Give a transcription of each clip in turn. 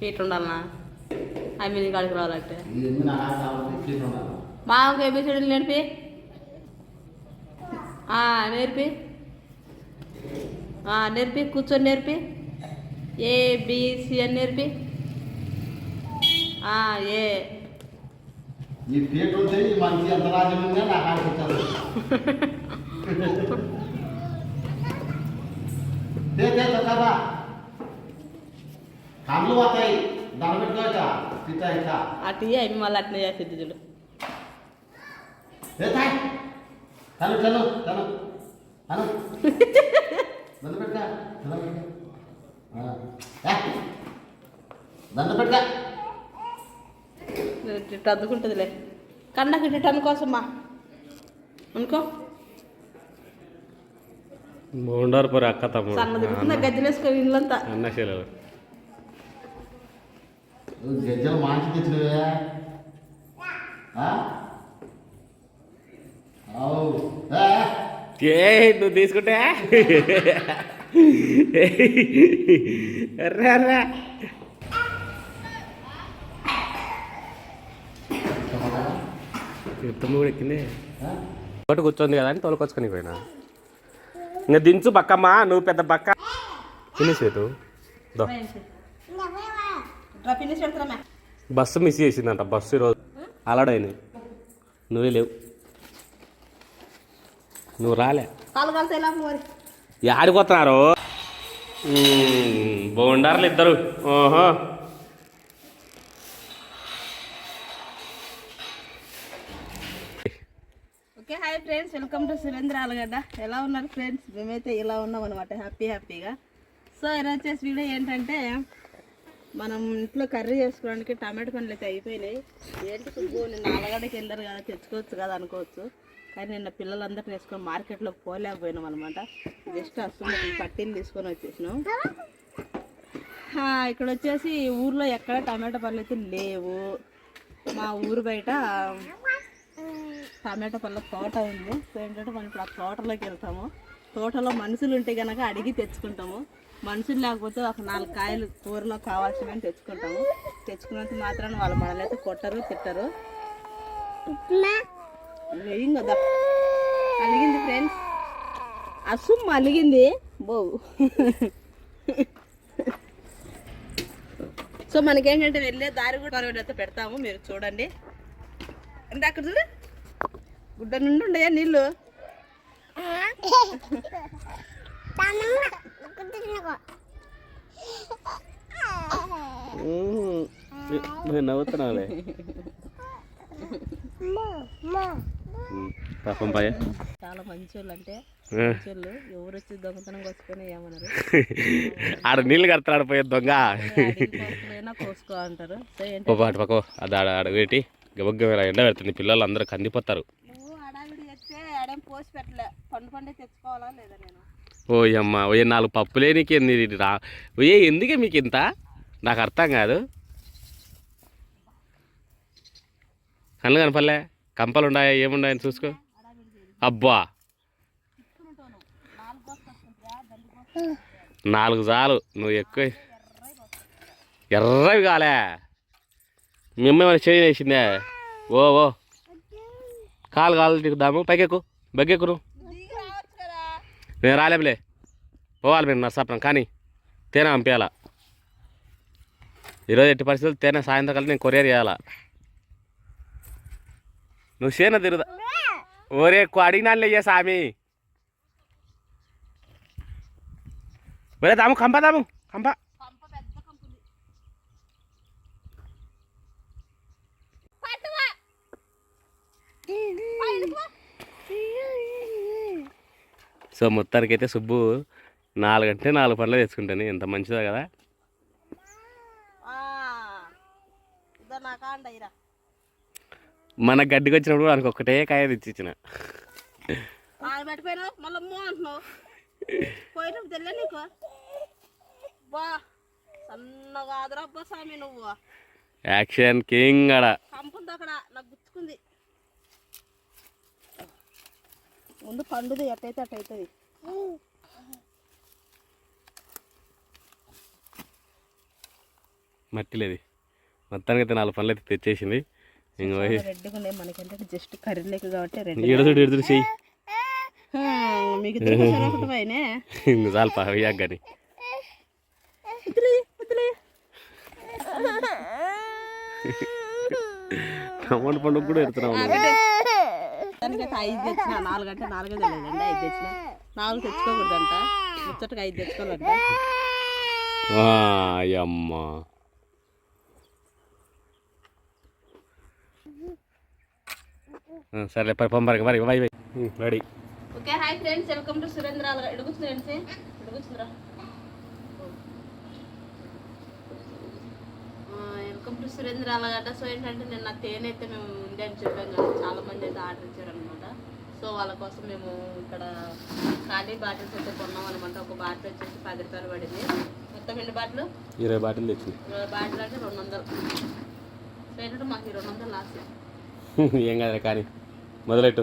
Feet ఉండాలనా I mean కాడికి రావాలంటే. బాగా ఏబిసిడీలు నేర్పి. నేర్పి. నేర్పి కూర్చొని నేర్పి. ఏబిసి అని నేర్పి. ఏ. మంచి ఎంత రాజ్యం ఉందా నా దే దే కదా కళ్ళు పోతాయి. దండ పెట్టుకోక తిట్టా ఇంకా అటు అవి మళ్ళీ అట్నే చేసేది చూడు. తను దండ. దండ అద్దుకుంటుందిలే. కన్నకి అనుకోసమ్మా అనుకో. పోరు అక్క తమ్ముడు. గజ్జలేసుకో ఇల్లంతా. అన్న శీలలు నువ్వు గజ్జలు మాంచి తెచ్చినవే. ఏ. నువ్వు తీసుకుంటే? రా రా. తమ్ముడు కూడా ఎక్కింది? ఒకటి కూర్చోంది కదా అని తోలుకొచ్చుకొని పోయినా. ఇంకా దించు బక్కమ్మా నువ్వు పెద్ద బక్క ఫినిష్ పెడతారా బస్సు మిస్ చేసిందంట బస్సు ఈరోజు అలడైంది నువ్వే లేవు నువ్వు రాలే ఆడిపోతున్నారు బాగుండారులు ఇద్దరు ఓహో okay hi friends welcome to Surendra Alagadda ఎలా ఉన్నారు ఫ్రెండ్స్? మేమైతే ఇలా ఉన్నాం అనమాట హ్యాపీ హ్యాపీగా. సో ఈరోజు వచ్చేసి వీడియో ఏంటంటే మనం ఇంట్లో కర్రీ చేసుకోవడానికి టమాటో పండ్లు అయితే అయిపోయినాయి. ఏంటి సుబ్బు నిన్న ఆలగడ్డకి వెళ్ళారు కదా తెచ్చుకోవచ్చు కదా అనుకోవచ్చు. కానీ నిన్న పిల్లలందరిని వేసుకొని మార్కెట్లో పోలేకపోయినాం అనమాట జస్ట్ అసలు పట్టీలు తీసుకొని వచ్చేసినాం. ఇక్కడ వచ్చేసి ఊర్లో ఎక్కడ టమాటో పండ్లు అయితే లేవు. మా ఊరు బయట టమాటా పళ్ళ తోట ఉంది. సో ఏంటంటే మనం ఇప్పుడు ఆ తోటలోకి వెళ్తాము. తోటలో మనుషులు ఉంటే కనుక అడిగి తెచ్చుకుంటాము. మనుషులు లేకపోతే ఒక నాలుగు కాయలు కూరలో కావాల్సినవి తెచ్చుకుంటాము. తెచ్చుకున్నంత మాత్రాన వాళ్ళు మనల్ని అయితే కొట్టరు తిట్టరు. ఏం కదా. అలిగింది ఫ్రెండ్స్ అసుమ్ అలిగింది. బో. సో మనకేంటంటే వెళ్ళే దారి కూడా అయితే పెడతాము. మీరు చూడండి. అంటే అక్కడ చూడు. గుడ్డ నుండి ఉండయా నీళ్ళు? నవ్వుతున్నావులే. పాపం పాయ చాలా మంచోళ్ళు అంటే. మంచోళ్ళు. ఎవరు వచ్చి దొంగతనం కోసుకొని ఏమన్నారు ఆడ నీళ్ళు కడతాడు పోయే దొంగ. కోసుకో అంటారు. పక్కో. అది ఆడ ఆడ వేటి. గబగ్గ ఎండ పెడుతుంది పిల్లలు అందరూ కందిపోతారు. ఏం పోసి పెట్టలే. పండు పండే తెచ్చుకోవాలా లేదా నేను? ఓ ఓ నాలుగు పప్పులే నీకు ఎన్ని రా. ఏ ఎందుకే మీకు ఇంత నాకు అర్థం కాదు. కళ్ళు కనపల్లే కంపలు ఉన్నాయా ఏమున్నాయని చూసుకో. అబ్బా. నాలుగు చాలు నువ్వు ఎక్కువ ఎర్రవి కాలే. మిమ్మల్ని చేసిందే ఓ ఓ. కాలు కాలు దిగుదాము పైకెక్కు. బగ్గెక్కురు నేను రాలేంలే పోవాలి మేము నర్సాపురం కానీ తేనె పంపించాలా ఈరోజు ఎట్టి పరిస్థితులు తేనె సాయంత్రం నేను కొరియర్ చేయాలా? నువ్వు సేన తిరుగుదా ఓరే ఎక్కువ అడిగినానులే సామి? ఒరే దాము కంప దాము కంప. సో మొత్తానికైతే సుబ్బు నాలుగంటే నాలుగు పనులు తెచ్చుకుంటాను. ఎంత మంచిదో కదా. మన గడ్డికి వచ్చినప్పుడు మనకు ఒక్కటే కాయ తెచ్చిచ్చిన. పెట్టిపోయినావు మళ్ళీ అమ్మో అంటున్నావు. ముందు పండుది ఎట్టయితే అటు అవుతుంది మట్టి లేదు మొత్తానికి అయితే నాలుగు పనులు అయితే తెచ్చేసింది కానీ. పండుగ కూడా ఎడుతున్నావు దానికైతే ఐదు తెచ్చిన. నాలుగు అంటే నాలుగే తెలియదండి ఐదు తెచ్చిన. నాలుగు తెచ్చుకోకూడదంట. ముచ్చటగా ఐదు తెచ్చుకోవాలంట. అమ్మ సరే పరి పంపరికి మరి bye bye ready okay hi friends. Welcome to Surendra. ఎడుగుతుంది friends ఎడుగుతుందిరా వెల్కమ్ టు సురేంద్ర అలాగట సో ఏంటంటే నిన్న తేనె అయితే మేము ఉంది అని చెప్పాం కదా చాలా మంది అయితే ఆర్డర్ ఇచ్చారనమాట సో వాళ్ళ కోసం మేము ఇక్కడ ఖాళీ బాటిల్స్ అయితే కొన్నాం అనమాట ఒక బాటిల్ వచ్చేసి పది రూపాయలు పడింది. మొత్తం ఎన్ని బాటిల్? ఇరవై బాటిల్ తెచ్చింది. ఇరవై బాటిల్ అంటే రెండు వందలు. సో ఏంటంటే మాకు రెండు వందలు లాస్ట్ ఏం కాదు కానీ మొదలెట్టు.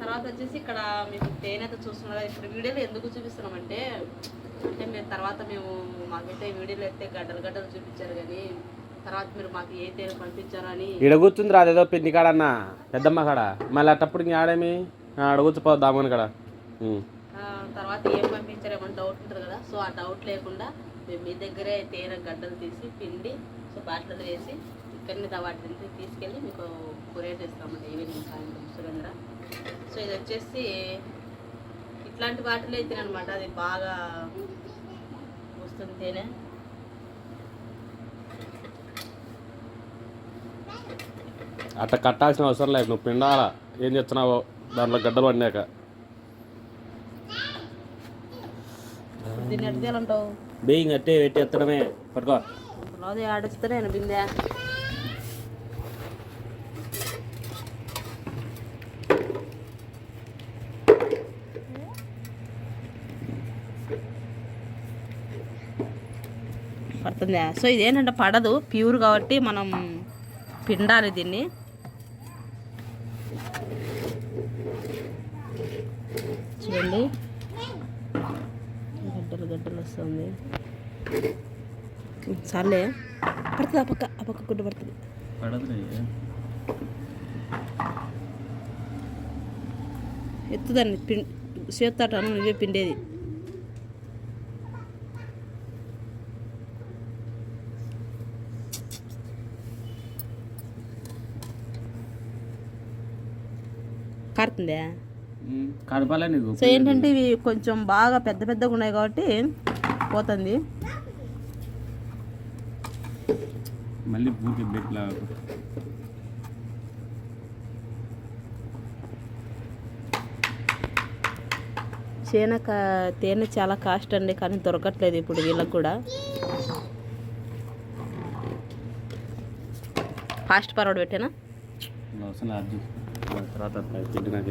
తర్వాత వచ్చేసి ఇక్కడ మీకు తేనె అయితే చూస్తున్నారు కదా ఇప్పుడు వీడియోలో ఎందుకు చూపిస్తున్నామంటే అంటే మేము తర్వాత మేము మాకైతే వీడియోలో అయితే గడ్డలు గడ్డలు చూపించారు కానీ తర్వాత మీరు మాకు ఏ తేనె పంపించారు అని ఈడ కూర్చుంది రాదు ఏదో పెళ్ళి కాడన్న పెద్దమ్మ కాడ. మళ్ళీ అట్టప్పుడు ఆడేమి? ఆడ కూర్చోపోదు దామని కాడ. తర్వాత ఏం పంపించారేమో డౌట్ ఉంటుంది కదా సో ఆ డౌట్ లేకుండా మేము మీ దగ్గరే తేనె గడ్డలు తీసి పిండి సో బాటిల్లో వేసి ఇక్కడిని వాటిని తీసుకెళ్ళి మీకు కొరియర్ చేస్తామండి ఈవినింగ్ సాయంత్రం సురేంద్ర. సో ఇది వచ్చేసి ఇట్లాంటి వాటిలో అయితే అనమాట అది బాగా వస్తుంది తేనె. అట్ట కట్టాల్సిన అవసరం లేదు. నువ్వు పిండాల ఏం చేస్తున్నావో దాంట్లో గడ్డలు పడినాక. దీన్ని ఎట్లా అంటావు బేయింగ్ అట్టే పెట్టి ఎత్తడమే. పట్టుకో. అది ఆడిస్తే నేను బిందె. పడుతుందా? సో ఇదేంటంటే పడదు. ప్యూర్ కాబట్టి మనం పిండాలి దీన్ని. చూడండి. గడ్డలు గడ్డలు వస్తుంది. సర్లే. పడుతుంది ఆ పక్క ఆ పక్క గుడ్డ పడుతుంది. ఎత్తుదాన్ని పిం చేస్తాను నువ్వే పిండేది. నీకు. సో ఏంటంటే ఇవి కొంచెం బాగా పెద్ద పెద్దగా ఉన్నాయి కాబట్టి పోతుంది. మళ్ళీ పూర్తి చేన తేనె చాలా కాస్ట్ అండి కానీ దొరకట్లేదు ఇప్పుడు వీళ్ళకి కూడా. ఫాస్ట్ ఫార్వర్డ్ పెట్టానా? అవసరం లేదు తర్వాత తిండి నాకు